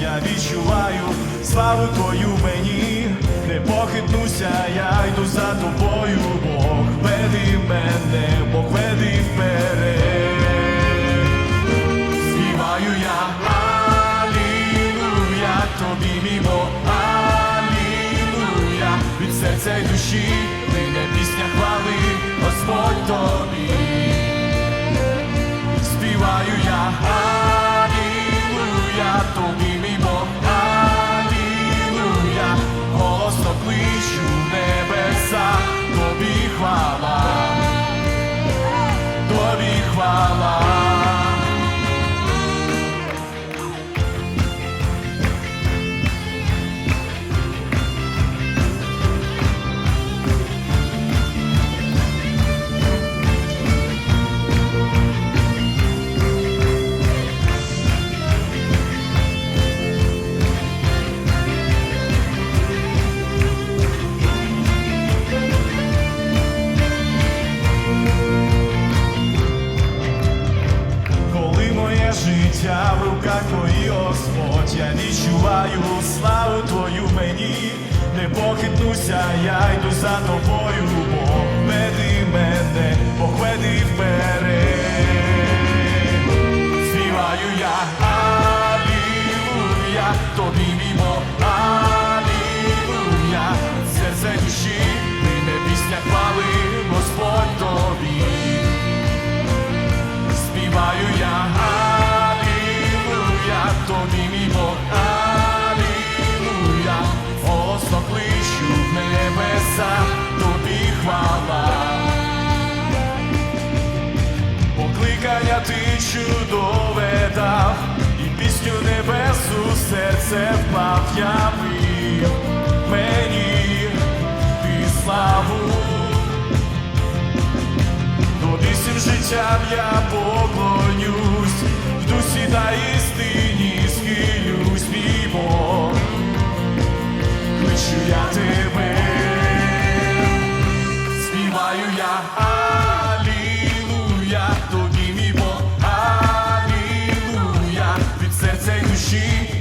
я відчуваю славу твою мені, не похитнуся, я йду за тобою, Бог, веди мене, Бог веди вперед. Співаю я, Алілуя, тобі мій Бог, Алілуя, від серця й душі, мене пісня хвали, Господь життя в руках твої, Господь, я відчуваю славу твою мені, не похитнуся, я йду за тобою, чудове дав, і пісню небесу серце впав, явив мені ти славу. Тобі всім життям я поклонюсь, в дусі та істині схилюсь, мій Бог, кличу я тебе, співаю я, серця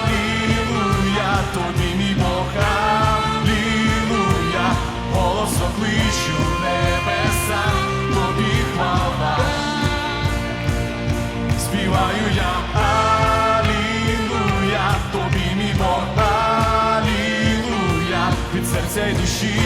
Алілуя, тобі мій Бог, Алілуя, голосно кличу небеса, тобі хвала. Співаю я, Алілуя, тобі мій Бог, Алілуя, від серця й душі,